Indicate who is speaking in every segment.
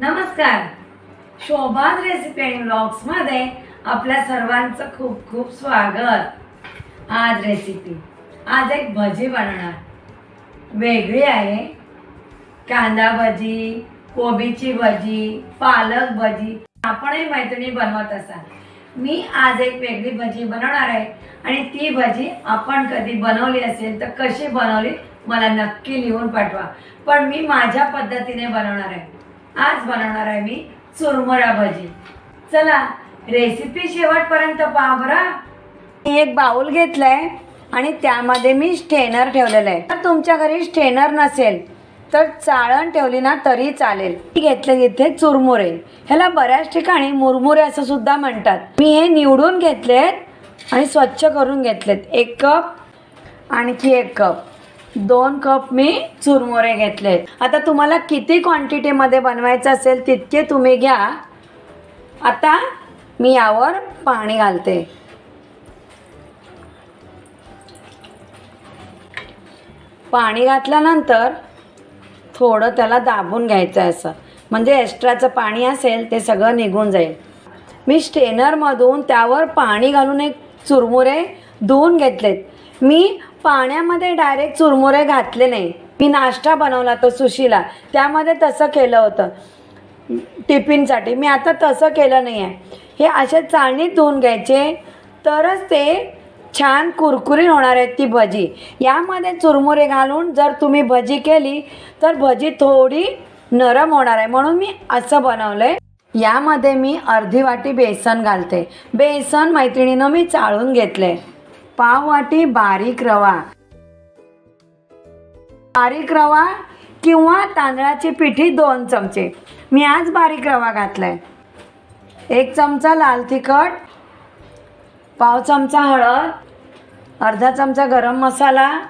Speaker 1: नमस्कार. शोभाज रेसिपी आणि ब्लॉग्समध्ये आपल्या सर्वांचं खूप खूप स्वागत. आज रेसिपी आज एक भजी बनवणार. वेगळी आहे. कांदा भजी कोबीची भजी पालक भजी आपणही मैत्रिणी बनवत असाल. मी आज एक वेगळी भजी बनवणार आहे आणि ती भजी आपण कधी बनवली असेल तर कशी बनवली मला नक्की लिहून पाठवा. पण मी माझ्या पद्धतीने बनवणार आहे. आज बनवणार आहे मी चुरमुरा भजी. चला रेसिपी शेवटपर्यंत पहा बरं. मी एक बाउल घेतलाय आणि त्यामध्ये मी स्टेनर ठेवलेलं आहे. तर तुमच्या घरी स्टेनर नसेल तर चाळण ठेवली ना तरी चालेल. मी घेतले इथे चुरमुरे. ह्याला बऱ्याच ठिकाणी मुरमुरे असं सुद्धा म्हणतात. मी हे निवडून घेतलेत आणि स्वच्छ करून घेतलेत. एक कप आणखी एक कप. दोन कप मी चुरमुरे घेतलेत आता तुम्हाला किती क्वांटिटीमध्ये बनवायचं असेल तितके तुम्ही घ्या. आता मी यावर पाणी घालते. पाणी घातल्यानंतर थोडं त्याला दाबून घ्यायचं आहे असं. म्हणजे एक्स्ट्राचं पाणी असेल ते सगळं निघून जाईल. मी स्टेनरमधून त्यावर पाणी घालून एक चुरमुरे धुवून घेतलेत. मी पाण्यामध्ये डायरेक्ट चुरमुरे घातले नाही. मी नाश्ता बनवला तो सुशीला. त्यामध्ये तसं केलं होतं. टिफिनसाठी मी आता तसं केलं नाही आहे हे असे चाळणीत धुवून घ्यायचे. तरच ते छान कुरकुरीत होणार आहेत ती भजी. यामध्ये चुरमुरे घालून जर तुम्ही भजी केली तर भजी थोडी नरम होणार आहे. म्हणून मी असं बनवलं आहे यामध्ये मी अर्धी वाटी बेसन घालते. बेसन मैत्रिणीनं मी चाळून घेतले पाव वाटी बारीक रवा. बारीक रवा किंवा तांदळाची पिठी दोन चमचे. मी आज बारीक रवा घातलाय. एक चमचा लाल तिखट पाव चमचा हळद अर्धा चमचा गरम मसाला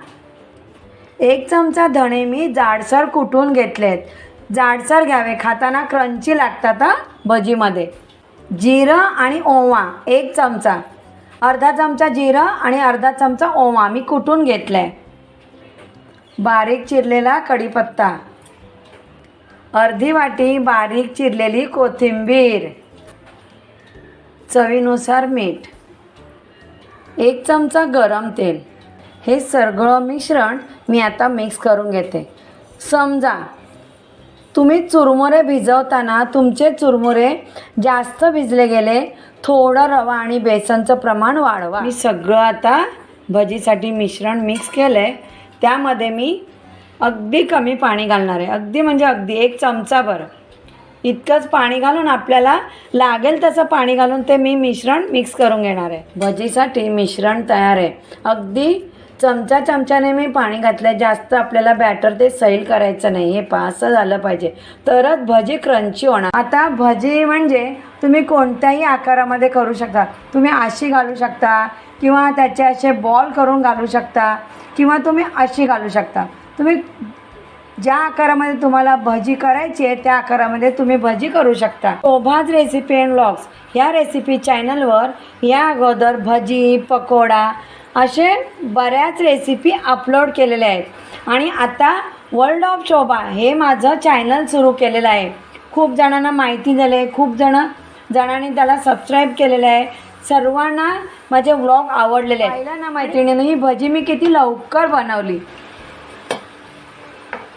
Speaker 1: एक चमचा धणे मी जाडसर कुटून घेतलेत. जाडसर घ्यावे खाताना क्रंची लागतात भजीमध्ये. जिरं आणि ओवा एक चमचा. अर्धा चमचा जिरं आणि अर्धा चमचा ओवा. मी कुटून घेतलं आहे बारीक चिरलेला कढीपत्ता. अर्धी वाटी बारीक चिरलेली कोथिंबीर. चवीनुसार मीठ. एक चमचा गरम तेल. हे सगळं मिश्रण मी आता मिक्स करून घेते. समजा तुम्ही चुरमुरे भिजवताना तुमचे चुरमुरे जास्त भिजले गेले थोडं रवा आणि बेसनचं प्रमाण वाढवा. मी सगळं आता भजीसाठी मिश्रण मिक्स केलं आहे त्यामध्ये मी अगदी कमी पाणी घालणार आहे. अगदी म्हणजे अगदी एक चमचा बरं. इतकंच पाणी घालून आपल्याला लागेल तसं पाणी घालून ते मी मिश्रण मिक्स करून घेणार आहे. भजीसाठी मिश्रण तयार आहे. अगदी चमचा चमच्याने मी पाणी घातलं जास्त आपल्याला बॅटर ते सैल करायचं नाही. हे पहा असं झालं पाहिजे. तरच भजी क्रंची होणार. आता भजी म्हणजे तुम्ही कोणत्याही आकारामध्ये करू शकता. तुम्ही अशी घालू शकता किंवा त्याचे असे बॉल करून घालू शकता किंवा तुम्ही अशी घालू शकता. तुम्ही ज्या आकारामध्ये तुम्हाला भजी करायची आहे त्या आकारामध्ये तुम्ही भजी करू शकता. शोभाज रेसिपी अँड लॉग्स ह्या रेसिपी चॅनलवर या अगोदर भजी पकोडा असे बऱ्याच रेसिपी अपलोड केलेल्या आहेत. आणि आता वर्ल्ड ऑफ शोभा हे माझं चॅनल सुरू केलेलं आहे. खूप जणांना माहिती झाली आहे खूप जण जणांनी त्याला सबस्क्राईब केलेलं आहे. सर्वांना माझे व्लॉग आवडलेले आहेत. पाहिलं ना मैत्रिणीनं ही भजी मी किती लवकर बनवली.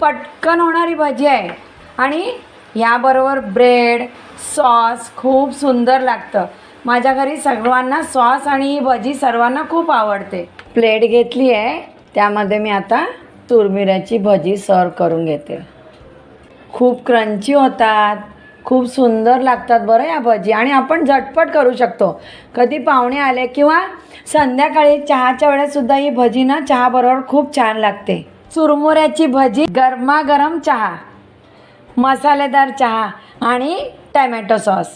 Speaker 1: पटकन होणारी भजी आहे. आणि याबरोबर ब्रेड सॉस खूप सुंदर लागतं. माझ्या घरी सर्वांना सॉस आणि ही भजी सर्वांना खूप आवडते. प्लेट घेतली आहे. त्यामध्ये मी आता तुरमिऱ्याची भजी सर्व करून घेते. खूप क्रंची होतात. खूप सुंदर लागतात बरं या भजी. आणि आपण झटपट करू शकतो. कधी पाहुणे आले किंवा संध्याकाळी चहाच्या वेळेससुद्धा ही भजी ना चहाबरोबर खूप छान लागते. चुरमुऱ्याची भजी गरमागरम चहा. मसालेदार चहा आणि टॅमॅटो सॉस.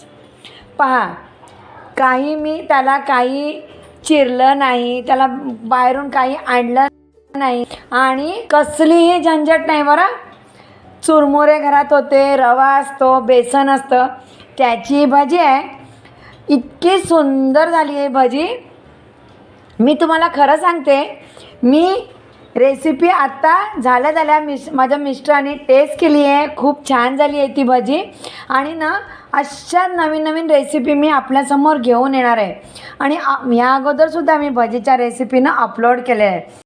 Speaker 1: पहा काही मी त्याला काही चिरलं नाही त्याला बाहेरून काही आणलं नाही आणि कसलीही झंझट नाही बरं. चुरमुरे घरात होते रवा असतो बेसन असतं त्याची भजी आहे. इतकी सुंदर झाली आहे भजी. मी तुम्हाला खरं सांगते मी रेसिपी आत्ता झाल्या झाल्या मिस माझ्या मिस्टरांनी टेस्ट केली आहे. खूप छान झाली आहे ती भजी. आणि ना अशा नवीन नवीन रेसिपी मी आपल्यासमोर घेऊन येणार आहे. आणि या अगोदरसुद्धा मी भजीच्या रेसिपीनं अपलोड केल्या आहे